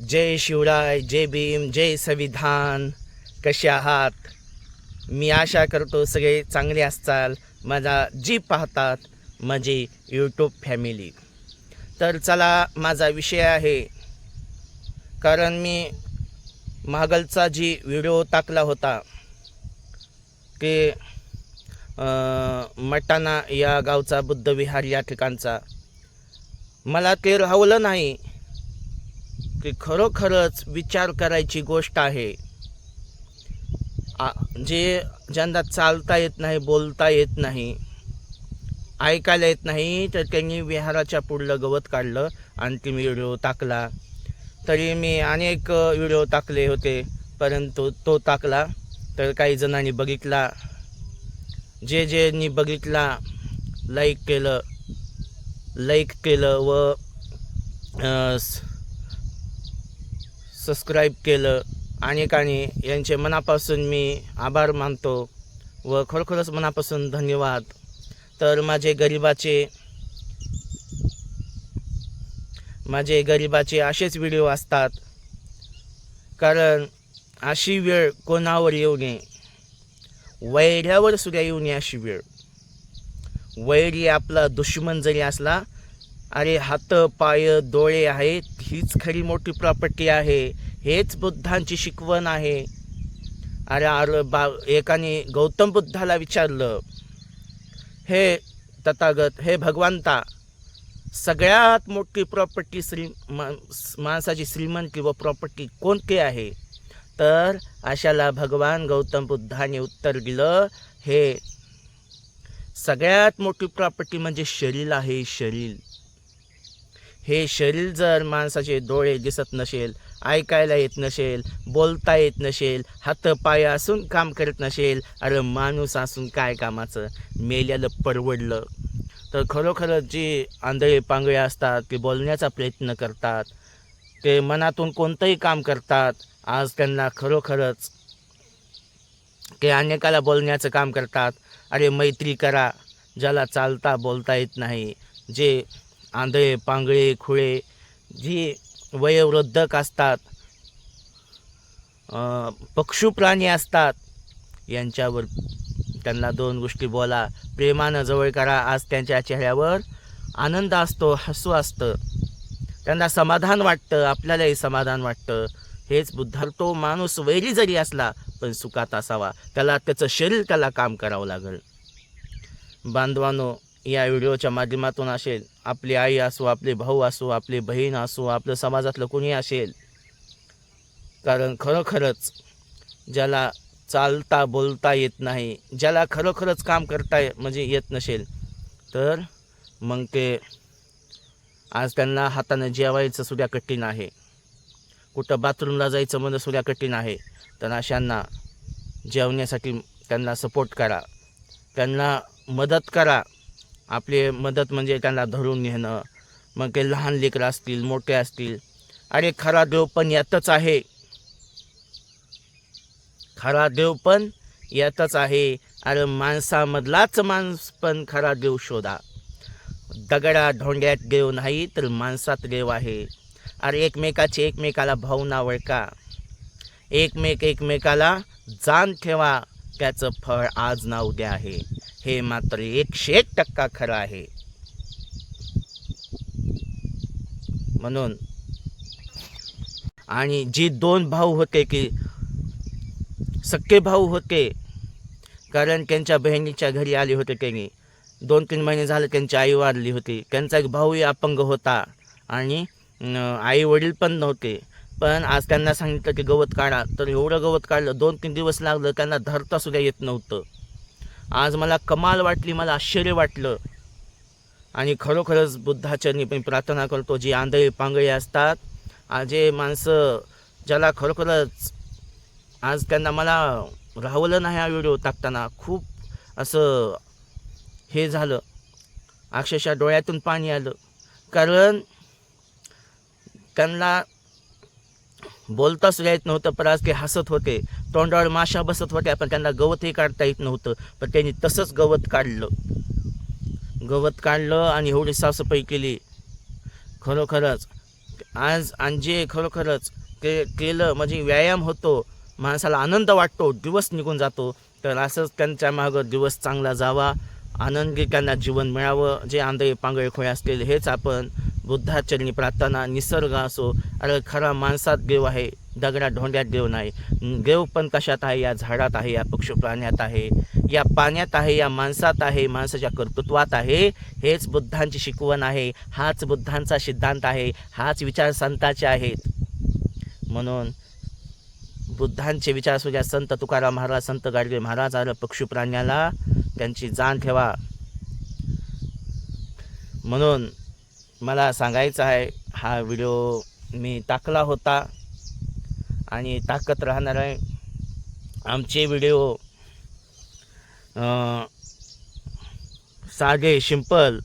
जय शिवराय जय भीम जय संविधान. कसे आहात? मी आशा करतो सगळे चांगले असताल. माझा जी पाहतात माझी यूट्यूब फॅमिली तर चला माझा विषय आहे. कारण मी मागलचा जी व्हिडिओ टाकला होता की मटाणा या गावचा बुद्धविहार या ठिकाणचा मला ते राहवलं नाही. की खरोखरच विचार करायची गोष्ट आहे. आ- जे ज्यांना चालता येत नाही बोलता येत नाही ऐकायला येत नाही तर त्यांनी विहाराच्या पुढलं गवत काढलं आणि ती व्हिडिओ टाकला. तरी मी अनेक व्हिडिओ टाकले होते परंतु तो टाकला तर काही जणांनी बघितला. जे जेनी बघितला लाईक केलं लाईक केलं व सबस्क्राईब केलं अनेकांनी यांचे मनापासून मी आभार मानतो व खरोखरच मनापासून धन्यवाद. तर माझे गरिबाचे माझे गरिबाचे असेच व्हिडिओ असतात. कारण अशी वेळ कोणावर येऊ नये? वैऱ्यावर सुद्धा येऊ नये अशी वेळ. वैरी आपला दुश्मन जरी असला अरे हात पाय डोळे आहेत हीच खरी मोठी प्रॉपर्टी आहे. हेच बुद्धांची शिकवण आहे. अरे आर बा एकाने गौतम बुद्धाला विचारलं हे तथागत हे भगवंता सगळ्यात मोठी प्रॉपर्टी श्री मा माणसाची श्रीमंती व प्रॉपर्टी कोणती आहे? तर अशाला भगवान गौतम बुद्धाने उत्तर दिलं हे सगळ्यात मोठी प्रॉपर्टी म्हणजे शरीर आहे शरीर. हे शरीर जर माणसाचे डोळे दिसत नसेल ऐकायला येत नसेल बोलता येत नसेल हातपाय असून काम करत नसेल अरे माणूस असून काय कामाचं? मेल्याला परवडलं. तर खरोखरच जे आंधळे पांगळे असतात ते बोलण्याचा प्रयत्न करतात. ते मनातून कोणतंही काम करतात आज त्यांना खरोखरच ते अनेकाला बोलण्याचं काम करतात. अरे मैत्री करा ज्याला चालता बोलता येत नाही. जे आंधळे पांगळे खुळे जी वयोवृद्धक असतात अं, पक्षू प्राणी असतात यांच्यावर त्यांना दोन गोष्टी बोला. प्रेमानं जवळ करा. आज त्यांच्या चेहऱ्यावर आनंद असतो हसू असतं. त्यांना समाधान वाटतं आपल्यालाही समाधान वाटतं. हेच बुद्धार तो माणूस वैरी जरी असला पण सुखात असावा. त्याला त्याचं शरीर त्याला काम करावं लागेल. बांधवानो या व्हिडिओच्या माध्यमातून असेल आपली आई असो आपले भाऊ असो आपली बहीण असो आपलं समाजातलं कोणी असेल. कारण खरोखरच ज्याला चालता बोलता येत नाही ज्याला खरोखरच काम करता ये- म्हणजे येत नसेल तर मग ते आज त्यांना हातानं जेवायचं सुद्धा कठीण आहे. कुठं बाथरूमला जायचं म्हणजे सुद्धा कठीण आहे. तर अशांना जेवण्यासाठी त्यांना सपोर्ट करा. त्यांना मदत करा. आपली मदत म्हणजे त्यांना धरून नेणं मग ते लहान लेकरं असतील मोठे असतील. अरे खरा देव पण यातच आहे. खरा देव पण यातच आहे. अरे माणसामधलाच माणूस पण खरा देव शोधा. दगडा ढोंड्यात देव नाही तर माणसात देव आहे. अरे एकमेकाचे एकमेकाला भावना वळका. एकमेक एकमेकाला जाण ठेवा. त्याचं फळ आज ना उद्या आहे. हे मात्र एकशे एक टक्का खरं आहे. म्हणून आणि जी दोन भाऊ होते की सक्के भाऊ होते कारण त्यांच्या बहिणीच्या घरी आले होते त्यांनी. दोन तीन महिने झाले त्यांची आई वारली होती. त्यांचा एक भाऊही अपंग होता आणि आई वडील पण नव्हते. पण आज त्यांना सांगितलं की गवत काढा. तर एवढं गवत काढलं दोन तीन दिवस लागलं त्यांना धरता सुद्धा येत नव्हतं. आज मला कमाल वाटली मला आश्चर्य वाटलं. आणि खरोखरच बुद्धाचरणी मी प्रार्थना करतो जी आंधळे पांगळे असतात जे माणसं ज्याला खरोखरच आज त्यांना मला राहवलं नाही हा व्हिडिओ टाकताना खूप असं हे झालं. अक्षरशः डोळ्यातून पाणी आलं. कारण त्यांना बोलतासुद्धा येत नव्हतं पण आज ते हसत होते. तोंडावर माशा बसत होत्या पण त्यांना गवतही काढता येत नव्हतं पण त्यांनी तसंच गवत काढलं. गवत काढलं आणि एवढी साफसफाई केली. खरोखरच आज आणि जे खरोखरच के केलं म्हणजे व्यायाम होतो माणसाला आनंद वाटतो दिवस निघून जातो तर असंच त्यांच्या मागं दिवस चांगला जावा. आनंदिकांना जीवन मिळावं जे आंधळे पांगळे खोळे असतील हेच आपण बुद्धाचरणी प्रार्थना निसर्ग असो अरे खरा माणसात देव आहे दगडा ढोंड्यात देव नाही. देव पण कशात आहे? या झाडात आहे या पक्षी प्राण्यात आहे. या पाण्यात आहे या माणसात आहे माणसाच्या कर्तृत्वात आहे. हेच बुद्धांची शिकवण आहे. हाच बुद्धांचा सिद्धांत आहे. हाच विचार संताचे आहेत. म्हणून बुद्धांचे विचार असू संत तुकाराम महाराज संत गाडगे महाराज आलं पक्षी प्राण्याला त्यांची जाण ठेवा. म्हणून मला सांगायचं आहे हा व्हिडिओ मी टाकला होता आणि टाकत राहणार आहे. आमचे व्हिडिओ साधे सिंपल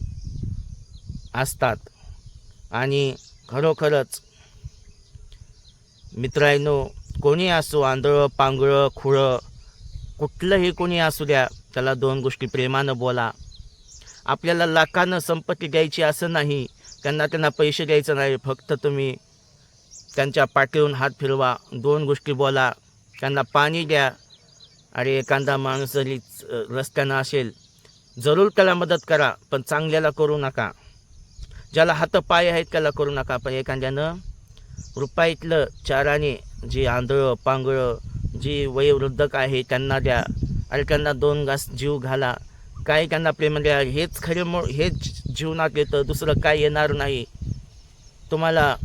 असतात. आणि खरोखरच मित्रांनो कोणी असो आंधळं पांगळं खुळं कुठलंही कोणी असू द्या त्याला दोन गोष्टी प्रेमानं बोला. आपल्याला लाखानं संपत्ती द्यायची असं नाही. त्यांना त्यांना पैसे द्यायचं नाही. फक्त तुम्ही त्यांच्या पाठीवरून हात फिरवा. दोन गोष्टी बोला. त्यांना पाणी द्या. अरे एखादा माणूस जरी च- रस्त्यानं असेल जरूर त्याला मदत करा पण चांगल्याला करू नका. ज्याला हातपाय आहेत त्याला करू नका. पण एखाद्यानं रुपयातलं चाराने जी आंधळं पांगळं जी वयोवृद्धक आहे त्यांना द्या. अरे दोन घास जीव घाला. काय त्यांना प्रेम द्या हेच खरे मो हेच जीवनात येतं दुसरं काय येणार नाही. तुम्हाला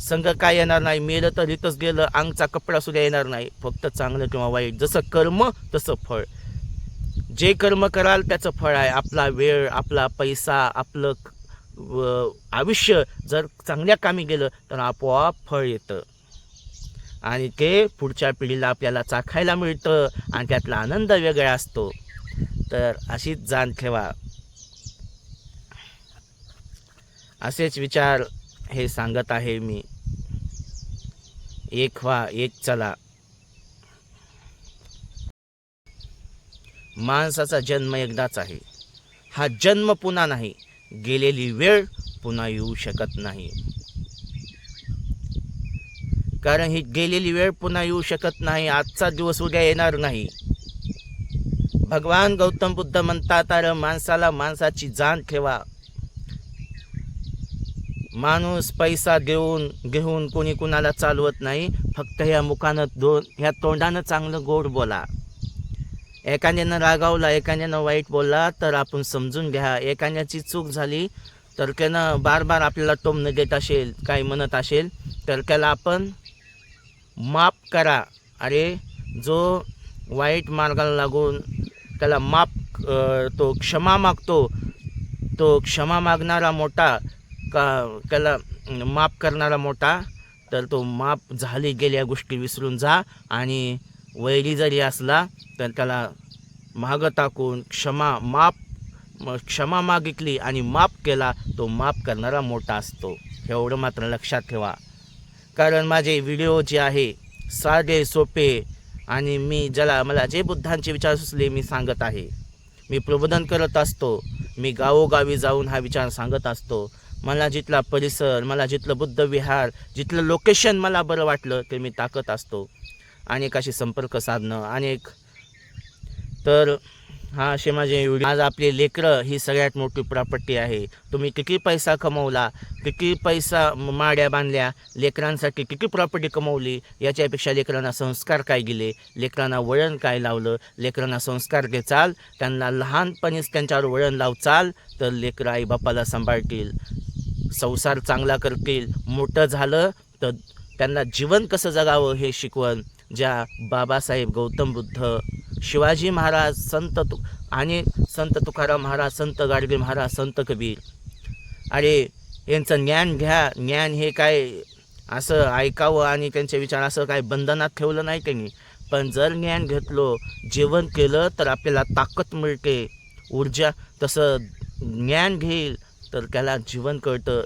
संघ काय येणार नाही मेलं तर इथंच गेलं अंगचा कपडा सुद्धा येणार नाही. फक्त चांगलं किंवा वाईट जसं कर्म तसं फळ. जे कर्म कराल त्याचं फळ आहे. आपला वेळ आपला पैसा आपलं आयुष्य जर चांगल्या कामी गेलं तर आपोआप फळ येतं. आणि ते पुढच्या पिढीला आपल्याला चाखायला मिळतं आणि त्यातला आनंद वेगळा असतो. तर अशीच जाण ठेवा. असेच विचार हे सांगत आहे मी. एक व्हा एक चला. माणसाचा जन्म एकदाच आहे. हा जन्म पुन्हा नाही. गेलेली वेळ पुन्हा येऊ शकत नाही. कारण ही गेलेली वेळ पुन्हा येऊ शकत नाही आजचा दिवस उद्या येणार नाही. भगवान गौतम बुद्ध म्हणतात अरे माणसाला माणसाची जाण ठेवा. माणूस पैसा देऊन घेऊन कोणी कुणाला चालवत नाही फक्त ह्या मुखानं दोन ह्या तोंडानं चांगलं गोड बोला. एखाद्यानं रागावला एखाद्यानं वाईट बोलला तर आपण समजून घ्या. एखाद्याची चूक झाली तर त्यानं बार बार आपल्याला टोमणं देत असेल काही म्हणत असेल तर त्याला आपण माफ करा. अरे जो वाईट मार्गाला लागून त्याला माफ तो क्षमा मागतो तो क्षमा मागणारा मोठा का त्याला माफ करणारा मोठा तर तो माफ झाली गेल्या गोष्टी विसरून जा. आणि वैरी जरी असला तर त्याला मागं टाकून क्षमा माफ म- क्षमा मागितली आणि माफ केला तो माफ करणारा मोठा असतो. एवढं मात्र लक्षात ठेवा. कारण माझे व्हिडिओ जे आहे साधे सोपे आणि मी ज्याला मला जे बुद्धांचे विचार सुचले मी सांगत आहे. मी प्रबोधन करत असतो. मी गावोगावी जाऊन हा विचार सांगत असतो. मला जिथला परिसर मला जिथलं बुद्ध विहार जिथलं लोकेशन मला बरं वाटलं ते मी टाकत असतो. अनेकाशी संपर्क साधणं अनेक तर हा असे माझे व्हिडिओ आज आपली लेकरं ही सगळ्यात मोठी प्रॉपर्टी आहे. तुम्ही किती पैसा कमवला किती पैसा माड्या बांधल्या लेकरांसाठी किती प्रॉपर्टी कमवली याच्यापेक्षा लेकरांना संस्कार काय गेले लेकरांना वळण काय लावलं लेकरांना संस्कार दे चाल त्यांना लहानपणीच त्यांच्यावर वळण लाव चाल तर लेकरं आई बापाला सांभाळतील. संसार चांगला करतील. मोठं झालं तर त्यांना जीवन कसं जगावं हे शिकवण. ज्या बाबासाहेब गौतम बुद्ध शिवाजी महाराज संत तु आणि संत तुकाराम महाराज संत गाडगे महाराज संत कबीर. अरे यांचं ज्ञान घ्या. ज्ञान हे काय असं ऐकावं आणि त्यांचे विचार असं काय बंधनात ठेवलं नाही त्यांनी पण जर ज्ञान घेतलो जेवण केलं तर आपल्याला ताकद मिळते. ऊर्जा तसं ज्ञान घेईल तर त्याला जीवन कळतं.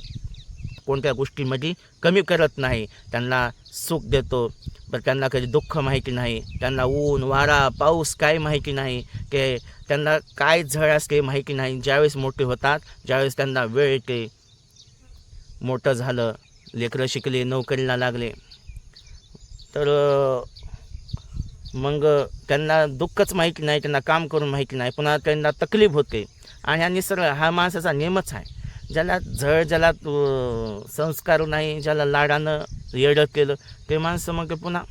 कोणत्या गोष्टीमध्ये कमी करत नाही. त्यांना सुख देतो. पण त्यांना कधी दुःख माहिती नाही. त्यांना ऊन वारा पाऊस काय माहिती नाही. ते त्यांना काय झळ असते माहिती नाही. ज्यावेळेस मोठे होतात ज्यावेळेस त्यांना वेळ येते. मोठं झालं लेकरं शिकले नोकरीला लागले. तर मग त्यांना दुःखच माहिती नाही त्यांना काम करून माहिती नाही. पुन्हा त्यांना तकलीफ होते. आणि हा निसर्ग हा माणसाचा नियमच आहे. ज्याला झळ ज्याला संस्कार नाही ज्याला लाडानं येडं केलं ते माणसं मग पुन्हा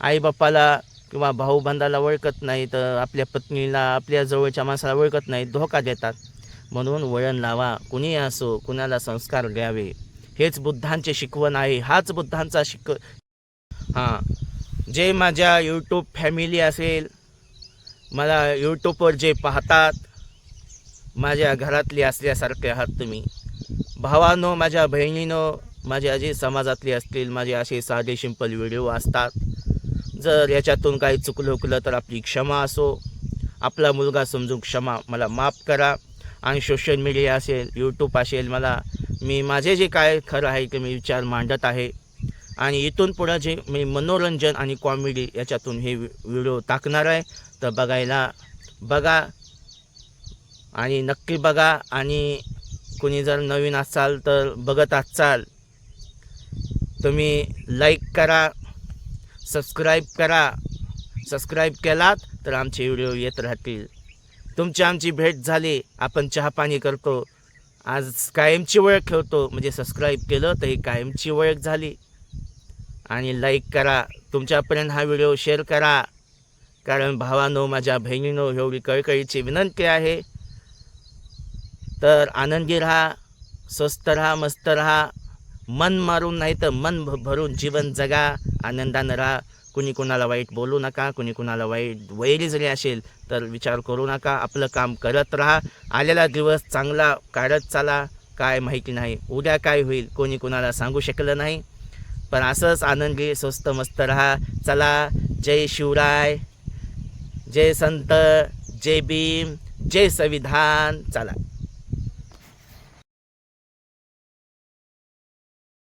आईबापाला किंवा भाऊबंधाला ओळखत नाहीत आपल्या पत्नीला आपल्या जवळच्या माणसाला ओळखत नाहीत धोका देतात. म्हणून वळण लावा कुणी असो कुणाला संस्कार द्यावे. हेच बुद्धांचे शिकवण आहे हाच बुद्धांचा शिक हां. जे माझ्या यूट्यूब फॅमिली असेल मला यूट्यूबवर जे पाहतात माझ्या घरातली असल्यासारखे आहात तुम्ही. भावानो माझ्या बहिणीनो माझे जे समाजातले असतील माझे असे साधे सिंपल व्हिडिओ असतात जर याच्यातून काही चुकलं हुकलं तर आपली क्षमा असो. आपला मुलगा समजून क्षमा मला माफ करा. आणि सोशल मीडिया असेल यूट्यूब असेल मला मी माझे जे काय खरं आहे ते मी विचार मांडत आहे. आणि इथून पुढं जे मी मनोरंजन आणि कॉमेडी याच्यातून हे व्हिडिओ टाकणार आहे तर बघायला बघा. आणि नक्की बघा आणि कुणी जर नवीन असाल तर बघत असाल तुम्ही लाईक करा सबस्क्राईब करा. सबस्क्राईब केलात तर आमचे व्हिडिओ येत राहतील. तुमची आमची भेट झाली आपण चहा पाणी करतो. आज कायमची ओळख ठेवतो म्हणजे सबस्क्राईब केलं तर ही कायमची ओळख झाली. आणि लाईक करा तुमच्यापर्यंत हा व्हिडिओ शेअर करा. कारण भावानो माझ्या बहिणीनो एवढी कळकळीची विनंती आहे तर आनंदी राहा स्वस्त राहा मस्त राहा. मन मारून नाही तर मन भ- भरून जीवन जगा. आनंदानं राहा. कुणी कुणाला वाईट बोलू नका कुणी कुणाला वाईट वैरी जरी असेल तर विचार करू नका. आपलं काम करत राहा. आलेला दिवस चांगला काढत चाला. काय माहिती नाही. उद्या काय होईल कोणी कुणाला सांगू शकलं नाही. पण असंच आनंदी स्वस्त मस्त राहा. चला. जय शिवराय. जय संत. जय भीम. जय संविधान. चला.